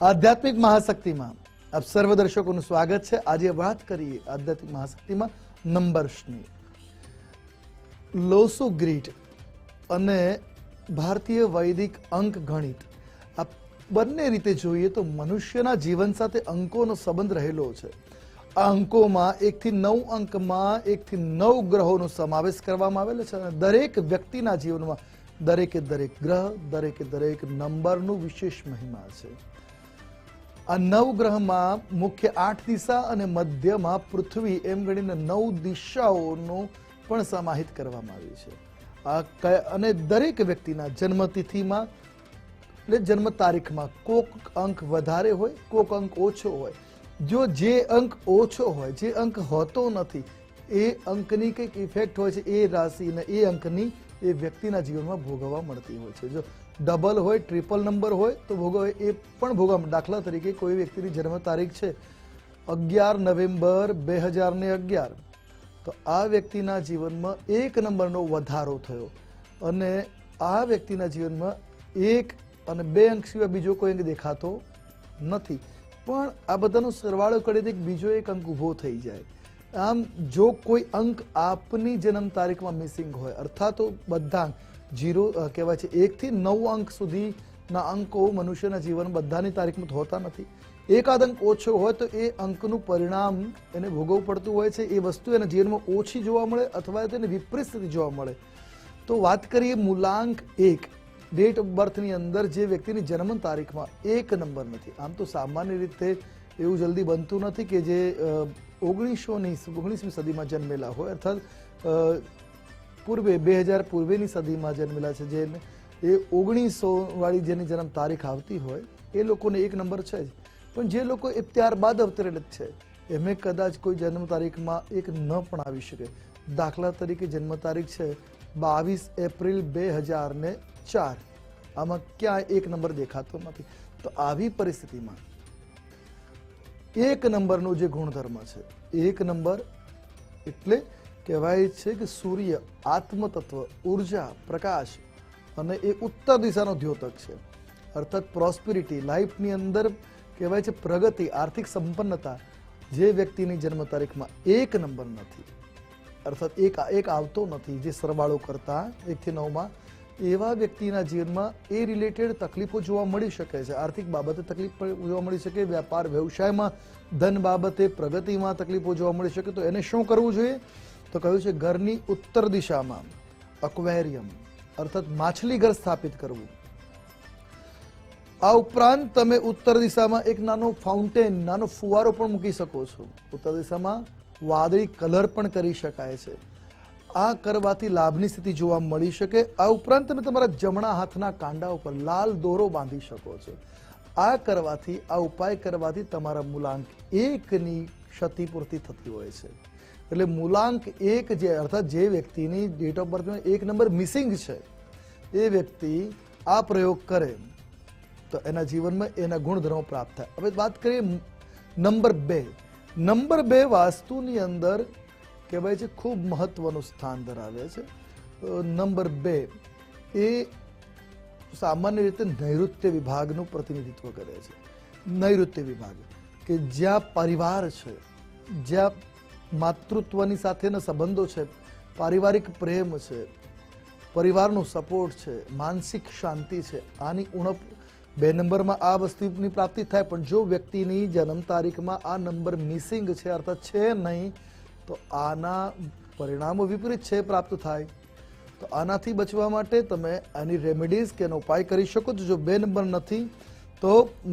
આધ્યાત્મિક મહાશક્તિમાં આપ સર્વ દર્શકોનું સ્વાગત છે. આજે વાત કરીએ આધ્યાત્મિક મહાશક્તિમાં નંબર્સની લોસો ગ્રીટ અને ભારતીય વૈદિક અંક ગણિત. આ બંને રીતે જોઈએ તો મનુષ્યના જીવન સાથે અંકોનો સંબંધ રહેલો છે. આ અંકોમાં એકથી નવ અંકમાં એકથી નવ ગ્રહોનો સમાવેશ કરવામાં આવેલો છે અને દરેક વ્યક્તિના જીવનમાં દરેકે દરેક ગ્રહ, દરેકે દરેક નંબરનું વિશેષ મહિમા છે. આ નવ ગ્રહમાં મુખ્ય આઠ દિશા અને મધ્યમાં પૃથ્વી એમ ગણીને નવ દિશાઓનું પણ સમાહિત કરવામાં આવી છે. અને દરેક વ્યક્તિના જન્મતિથિમાં એટલે જન્મ તારીખમાં કોક અંક વધારે હોય, કોક અંક ઓછો હોય. જો જે અંક ઓછો હોય, જે અંક હોતો નથી એ અંકની કંઈક ઇફેક્ટ હોય છે, એ રાશિને, એ અંકની એ વ્યક્તિના જીવનમાં ભોગવવા મળતી હોય છે. જો ડબલ હોય ટ્રિપલ નંબર હોય, તો ભોગવે, એ પણ ભોગવવા દાખલા તરીકે કોઈ વ્યક્તિની જન્મ તારીખ છે અગિયાર નવેમ્બર બે હજાર ને અગિયાર. તો આ વ્યક્તિના જીવનમાં એક નંબરનો વધારો થયો અને આ વ્યક્તિના જીવનમાં એક અને બે અંક સિવાય બીજો કોઈ અંક દેખાતો નથી. પણ આ બધાનો સરવાળો કરી તો એક બીજો એક અંક ઊભો થઈ જાય. આમ જો કોઈ અંક આપની જન્મ તારીખમાં મિસિંગ હોય, અર્થાત બધા જીરો કહેવાય છે એકથી નવ અંક સુધીના અંકો મનુષ્યના જીવન બધાની તારીખમાં હોતા નથી. એકાદ અંક ઓછો હોય તો એ અંકનું પરિણામ એને ભોગવવું પડતું હોય છે. એ વસ્તુ એના જીવનમાં ઓછી જોવા મળે અથવા તેને વિપરીત સ્થિતિ જોવા મળે. તો વાત કરીએ મૂલાંક એક ડેટ ઓફ બર્થની અંદર જે વ્યક્તિની જન્મ તારીખમાં, એક નંબર નથી. આમ તો સામાન્ય રીતે એવું જલ્દી બનતું નથી કે જે ઓગણીસોની ઓગણીસમી સદીમાં જન્મેલા હોય, અર્થાત પૂર્વે, બે હજાર પૂર્વેની સદીમાં જન્મેલા છે, જે એ ઓગણીસોવાળી જેની જન્મ તારીખ આવતી હોય, એ લોકોને એક નંબર છે જ. પણ જે લોકો એ ત્યારબાદ અવતરેલ છે, એમને કદાચ કોઈ જન્મ તારીખમાં એક ન પણ આવી શકે. દાખલા તરીકે જન્મ તારીખ છે બાવીસ એપ્રિલ બે હજાર ને ચાર. આમાં ક્યાંય એક નંબર દેખાતો નથી. તો આવી પરિસ્થિતિમાં એક નંબરનો જે ગુણધર્મ છે, એક નંબર એટલે કહેવાય છે કે સૂર્ય આત્મતત્વ, ઊર્જા, પ્રકાશ અને એ ઉત્તર દિશાનો દ્યોતક છે. અર્થાત પ્રોસ્પિરિટી લાઈફની અંદર કહેવાય છે પ્રગતિ, આર્થિક સંપન્નતા જે વ્યક્તિની જન્મ તારીખમાં એક નંબર નથી. અર્થાત એક એક આવતો નથી. જે સરવાળો કરતા એકથી નવમાં એવા વ્યક્તિના જીવનમાં એ રિલેટેડ તકલીફો જોવા મળી શકે છે. આર્થિક બાબતે તકલીફ જોવા મળી શકે વ્યાપાર વ્યવસાયમાં ધન બાબતે, પ્રગતિમાં તકલીફો જોવા મળી શકે. તો એને શું કરવું જોઈએ? તો કહ્યું છે, ઘરની ઉત્તર દિશામાં અક્વેરિયમ, અર્થાત માછલી ઘર સ્થાપિત કરવું. આ ઉપરાંત તમે ઉત્તર દિશામાં એક નાનો ફાઉન્ટેન નાનો ફુવારો પણ મૂકી શકો છો. ઉત્તર દિશામાં વાદળી કલર પણ કરી શકાય છે. આ કરવાથી લાભની સ્થિતિ જોવા મળી શકે. આ ઉપરાંત તમે તમારા જમણા હાથના કાંડા ઉપર લાલ દોરો બાંધી શકો છો. આ કરવાથી, આ ઉપાય કરવાથી તમારા મૂલાંક એકની ક્ષતિપૂર્તિ થતી હોય છે. એટલે મૂલાંક એક જે, અર્થાત જે વ્યક્તિની ડેટ ઓફ બર્થમાં એક નંબર મિસિંગ છે, એ વ્યક્તિ આ પ્રયોગ કરે તો એના જીવનમાં એના ગુણધર્મો પ્રાપ્ત થાય. હવે વાત કરીએ નંબર બે. નંબર બે વાસ્તુની અંદર કહેવાય છે, ખૂબ મહત્વનું સ્થાન ધરાવે છે. નંબર બે, એ સામાન્ય રીતે નૈઋત્ય વિભાગનું પ્રતિનિધિત્વ કરે છે. નૈઋત્ય વિભાગ કે જ્યાં પરિવાર છે, જ્યાં માતૃત્વની સાથેના સંબંધો છે, પારિવારિક પ્રેમ છે, પરિવારનો સપોર્ટ છે, માનસિક શાંતિ છે, આની ઉણપ બે નંબરમાં આ વસ્તુની પ્રાપ્તિ થાય. પણ જો વ્યક્તિની જન્મ તારીખમાં આ નંબર મિસિંગ છે, અર્થાત છે નહીં તો આના પરિણામો વિપરીત છે પ્રાપ્ત થાય. તો આનાથી બચવા માટે તમે આની રેમેડીઝ કે એનો ઉપાય કરી શકો છો. જો બે નંબર નથી, તો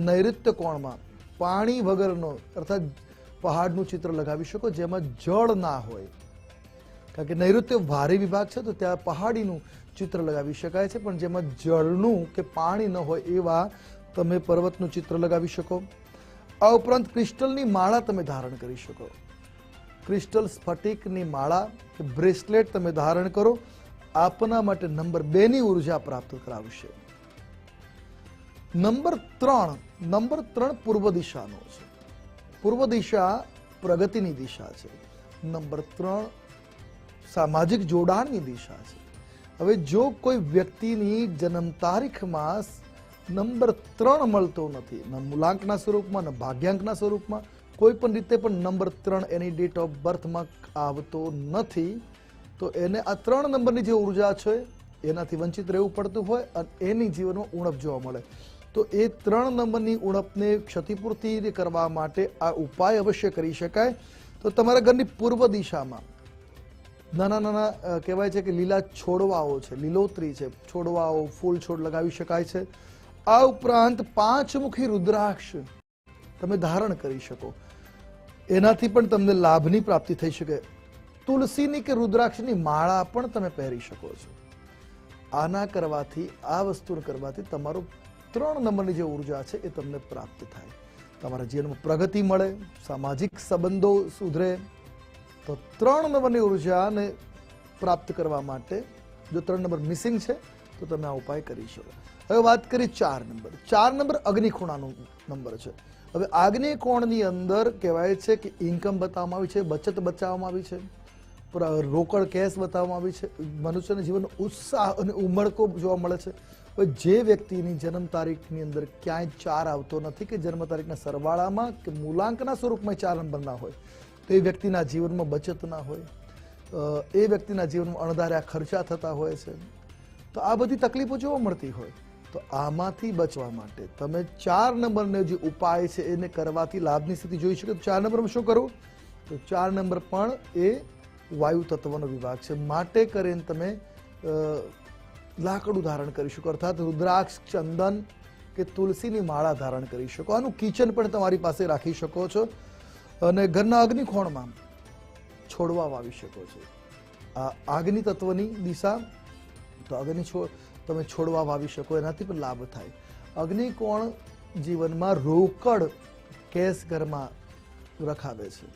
નૈઋત્ય કોણમાં પાણી વગરનો અર્થાત પહાડનું ચિત્ર લગાવી શકો, જેમાં જળ ના હોય. કારણ કે નૈઋત્ય ભારે વિભાગ છે, તો ત્યાં પહાડીનું ચિત્ર લગાવી શકાય છે, પણ જેમાં જળનું કે પાણી ન હોય એવા તમે પર્વતનું ચિત્ર લગાવી શકો. આ ઉપરાંત ક્રિસ્ટલની માળા તમે ધારણ કરી શકો. ક્રિસ્ટલ સ્ફટિકની માળા કે બ્રેસલેટ તમે ધારણ કરો, આપના માટે નંબર બે ની ઊર્જા પ્રાપ્ત કરાવશે. નંબર ત્રણ નંબર ત્રણ પૂર્વ દિશાનો છે. પૂર્વ દિશા પ્રગતિની દિશા છે. નંબર ત્રણ, સામાજિક જોડાણની દિશા છે. હવે જો કોઈ વ્યક્તિની જન્મ તારીખમાં નંબર ત્રણ મળતો નથી, ન મૂલાંકના સ્વરૂપમાં, ન ભાગ્યાંકના સ્વરૂપમાં કોઈ પણ રીતે પણ નંબર ત્રણ એની ડેટ ઓફ બર્થમાં આવતો નથી, તો એને આ ત્રણ નંબરની જે ઊર્જા છે, એનાથી વંચિત રહેવું પડતું હોય અને એની જીવનમાં ઉણપ જોવા મળે. તો એ ત્રણ નંબરની ઉણપને ક્ષતિપૂર્તિ કરવા માટે આ ઉપાય અવશ્ય કરી શકાય. તો તમારા ઘરની પૂર્વ દિશામાં નાના નાના કહેવાય છે કે લીલા છોડવાઓ છે, લીલોતરી છે, છોડવાઓ, ફૂલ છોડ લગાવી શકાય છે. આ ઉપરાંત પાંચમુખી રુદ્રાક્ષ તમે ધારણ કરી શકો. એનાથી પણ તમને લાભની પ્રાપ્તિ થઈ શકે. તુલસીની કે રુદ્રાક્ષની માળા પણ તમે પહેરી શકો છો. આના કરવાથી, આ વસ્તુ કરવાથી તમારું ત્રણ નંબરની જે ઊર્જા છે એ તમને પ્રાપ્ત થાય. તમારા જીવનમાં પ્રગતિ મળે, સામાજિક સંબંધો સુધરે, તો ત્રણ નંબરની ઉર્જાને પ્રાપ્ત કરવા માટે જો ત્રણ નંબર મિસિંગ છે, તો તમે આ ઉપાય કરી શકો. હવે વાત કરી ચાર નંબર. ચાર નંબર અગ્નિખૂણાનો નંબર છે. હવે આગને કોણની અંદર કહેવાય છે કે ઇન્કમ બતાવવામાં આવી છે, બચત બતાવવામાં આવી છે રોકડ કેશ બતાવવામાં આવી છે, મનુષ્યના જીવનનો ઉત્સાહ અને ઉમળકો જોવા મળે છે. જે વ્યક્તિની જન્મ તારીખની અંદર ક્યાંય ચાર આવતો નથી કે જન્મ તારીખના સરવાળામાં કે મૂલાંકના સ્વરૂપમાં ચાર નંબરના હોય, તો એ વ્યક્તિના જીવનમાં બચત ના હોય એ વ્યક્તિના જીવનમાં અણધાર્યા ખર્ચા થતા હોય છે, તો આ બધી તકલીફો જોવા મળતી હોય. તો આમાંથી બચવા માટે તમે ચાર નંબરનો જે ઉપાય છે એને કરવાથી લાભની સ્થિતિ જોઈ શકો. તો ચાર નંબરમાં શું કરવું તો ચાર નંબર પણ એ વાયુ તત્વનો વિભાગ છે. માટે કરીને તમે લાકડું ધારણ કરી શકો. અર્થાત રુદ્રાક્ષ, ચંદન કે તુલસીની માળા ધારણ કરી શકો. આનું કિચન પણ તમારી પાસે રાખી શકો છો. અને ઘરના અગ્નિખોણમાં છોડવા વાવી શકો છો. આ અગ્નિ તત્વની દિશા, તો અગ્નિ છોડ તમે છોડવા વાવી શકો, એનાથી પણ લાભ થાય. અગ્નિકોણ જીવનમાં રોકડ કેશ ઘરમાં રખાવે છે,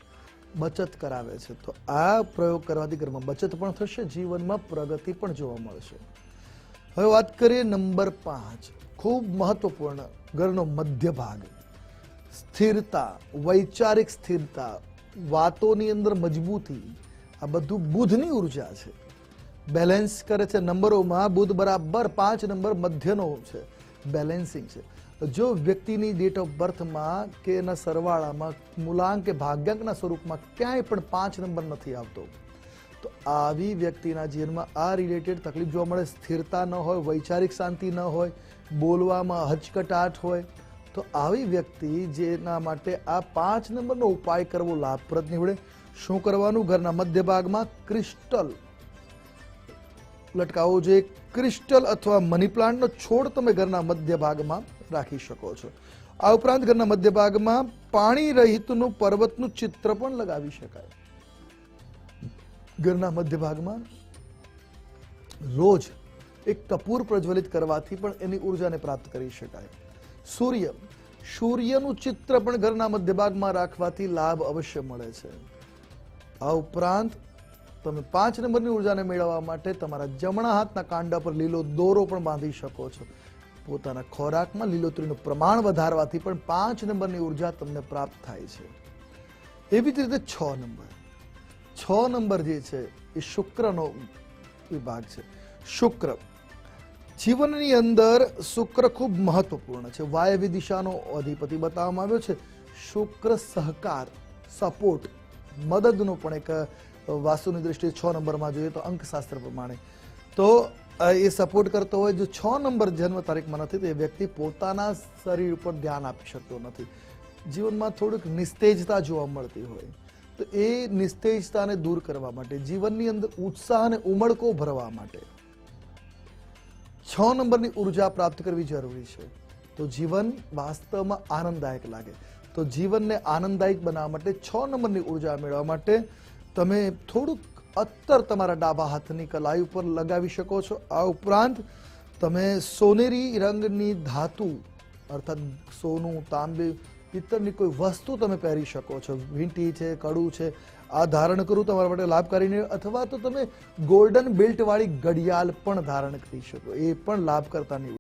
બચત કરાવે છે. તો આ પ્રયોગ કરવાથી ઘરમાં બચત પણ થશે, જીવનમાં પ્રગતિ પણ જોવા મળશે. હવે વાત કરીએ નંબર પાંચ, ખૂબ મહત્વપૂર્ણ, ઘરનો મધ્ય ભાગ સ્થિરતા, વૈચારિક સ્થિરતા, વાતોની અંદર મજબૂતી, આ બધું બુધની ઊર્જા છે. બેલેન્સ કરે છે નંબરોમાં બુધ બરાબર પાંચ નંબર મધ્યનો છે. બેલેન્સિંગ છે. જો વ્યક્તિની ડેટ ઓફ બર્થમાં કે એના સરવાળામાં મૂલાંક કે ભાગ્યાંકના સ્વરૂપમાં ક્યાંય પણ પાંચ નંબર નથી આવતો, તો આવી વ્યક્તિના જીવનમાં આ રિલેટેડ તકલીફ જોવા મળે. સ્થિરતા ન હોય, વૈચારિક શાંતિ ન હોય, બોલવામાં હચકટાટ હોય, તો આવી વ્યક્તિ જેના માટે આ પાંચ નંબરનો ઉપાય કરવો લાભપ્રદ નીવડે. શું કરવાનું? ઘરના મધ્ય ભાગમાં ક્રિસ્ટલ લટકાવવો જોઈએ ક્રિસ્ટલ અથવા મની પ્લાન્ટનો છોડ તમે ઘરના મધ્ય ભાગમાં રાખી શકો છો. આ ઉપરાંત ઘરના મધ્ય ભાગમાં પાણી રહિતનું પર્વતનું ચિત્ર પણ લગાવી શકાય. ઘરના મધ્ય ભાગમાં રોજ એક કપૂર પ્રજ્વલિત કરવાથી પણ એની ઉર્જાને પ્રાપ્ત કરી શકાય. સૂર્ય, સૂર્યનું ચિત્ર પણ ઘરના મધ્ય ભાગમાં રાખવાથી લાભ અવશ્ય મળે છે. આ ઉપરાંત તમે પાંચ નંબરની ઉર્જાને મેળવવા માટે તમારા જમણા હાથના કાંડા પર લીલો દોરો પણ બાંધી શકો છો. પોતાના ખોરાકમાં લીલોતરીનું પ્રમાણ વધારવાથી પણ પાંચ નંબરની ઊર્જા તમને પ્રાપ્ત થાય છે. એવી જ રીતે છ નંબર. છ નંબર જે છે, એ શુક્રનો વિભાગ છે. શુક્ર. જીવનની અંદર શુક્ર ખૂબ મહત્વપૂર્ણ છે. વાયવી દિશાનો અધિપતિ બતાવવામાં આવ્યો છે. શુક્ર સહકાર, સપોર્ટ, મદદનો પણ એક વાસ્તુની દ્રષ્ટિએ છ નંબરમાં જોઈએ તો અંકશાસ્ત્ર પ્રમાણે. તો એ સપોર્ટ કરતો હોય જો છ નંબર જન્મ તારીખમાં નથી, તો એ વ્યક્તિ પોતાના શરીર ઉપર ધ્યાન આપી શકતો નથી. જીવનમાં થોડુંક નિસ્તેજતા જોવા મળતી હોય. તો એ નિસ્તેજતાને દૂર કરવા માટે, જીવનની અંદર ઉત્સાહ અને ઉમળકો ભરવા માટે છ નંબરની ઊર્જા પ્રાપ્ત કરવી જરૂરી છે. તો જીવન વાસ્તવમાં આનંદદાયક લાગે. તો જીવનને આનંદદાયક બનાવવા માટે છ નંબરની ઊર્જા મેળવવા માટે તમે થોડુંક અત્તર તમારા ડાબા હાથની કલાઈ ઉપર લગાવી શકો છો. આ ઉપરાંત તમે સોનેરી રંગની ધાતુ, અર્થાત સોનું, તાંબે પિત્તળની કોઈ વસ્તુ તમે પહેરી શકો છો. વીંટી છે, કડું છે, આ ધારણ કરવું તમારા માટે લાભકારી નહીં અથવા તો તમે ગોલ્ડન બેલ્ટવાળી ઘડિયાળ પણ ધારણ કરી શકો. એ પણ લાભ કરતા નહીં